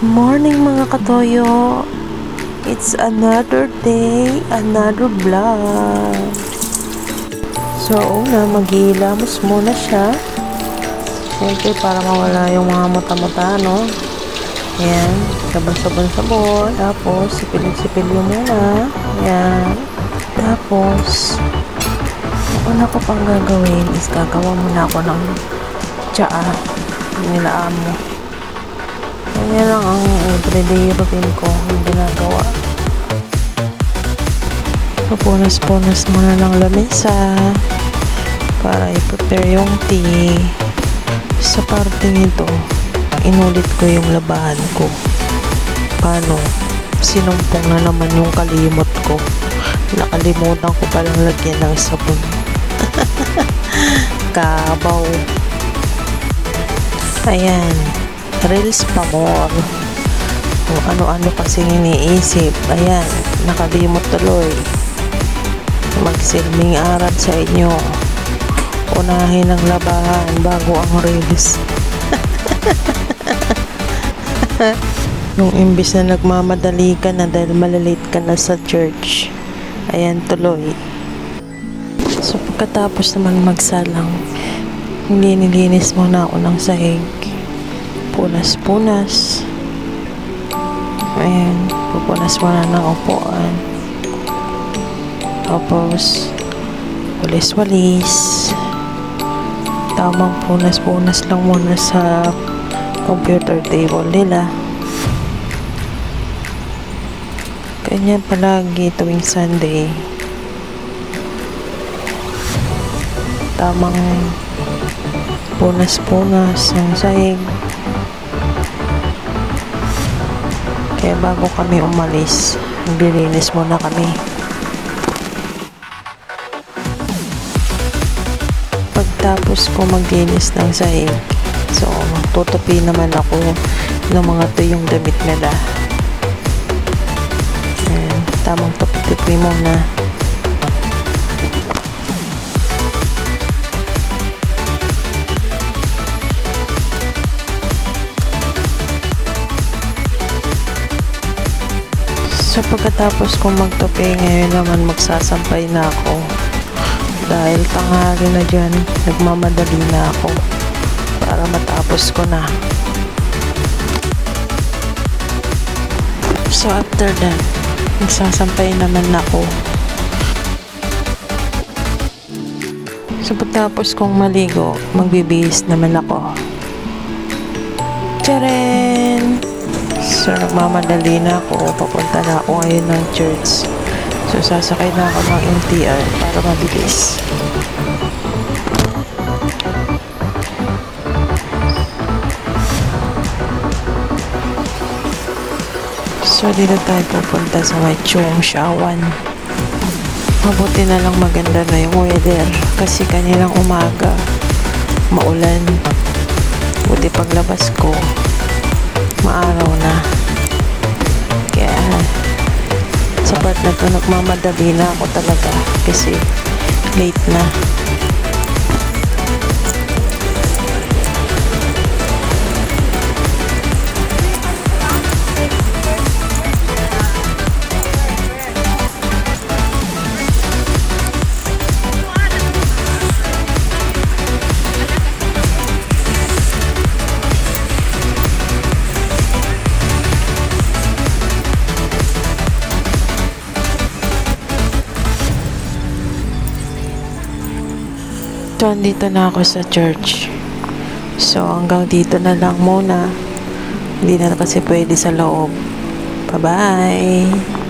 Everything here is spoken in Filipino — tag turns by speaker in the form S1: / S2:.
S1: morning mga katoyo. It's another day, another vlog. So, una, maghihilamos muna siya. Siyempre, para mawala yung mga mata-mata, no? Ayan, sabon-sabon-sabon. Tapos, sipilin-sipilin muna. Ayan. Tapos, una ko pang gagawin is gagawa muna ako ng tsaa. Nilaan mo. Yan lang ang everyday routine ko yung ginagawa. Pupunas-punas muna ng lamesa para i-prepare yung tea. Sa parte nito, inulit ko yung labahan ko. Paano? Sinumpong na naman yung kalimot ko. Nakalimutan ko palang lagyan ng sabon. Kabaw. Ayan. Reels pa more. Kung ano-ano kasing iniisip. Ayan. Nakalimot tuloy. Magsilming aral sa inyo. Unahin ang labahan bago ang reels. Nung imbis na nagmamadali ka na dahil malalate ka na sa church. Ayan tuloy. So pagkatapos naman magsalang, nilinilis muna ako ng sahig. Punas-punas. Ayan, pupunas muna ng upuan. Tapos, walis-walis. Tamang punas-punas lang muna sa computer table nila. Ganyan palagi tuwing Sunday. Tamang punas-punas ng sahig. Kaya bago kami umalis, naglilinis muna kami. Pagtapos ko maglinis ng sahig, so tutupi naman ako ng mga tuyong damit nila. Ayan, tamang tupi-tupi muna. So pagkatapos kong magtupi, ngayon naman magsasampay na ako. Dahil tanghali na dyan, nagmamadali na ako para matapos ko na. So after that, magsasampay naman ako. So pagtapos kong maligo, magbibihis naman ako. Tcharan! So, nagmamadali na ako. Papunta na ako ngayon ng church. So, sasakay na ako ng MTR para mabilis. So, dito tayo pupunta sa may Chung Shawan. Mabuti na lang maganda na yung weather kasi kanilang umaga maulan. Buti paglabas ko, maaraw na. Na to, nagmamadali na ako talaga kasi late na. So, andito na ako sa church. So, hanggang dito na lang muna. Hindi na kasi pwede sa loob. Bye-bye!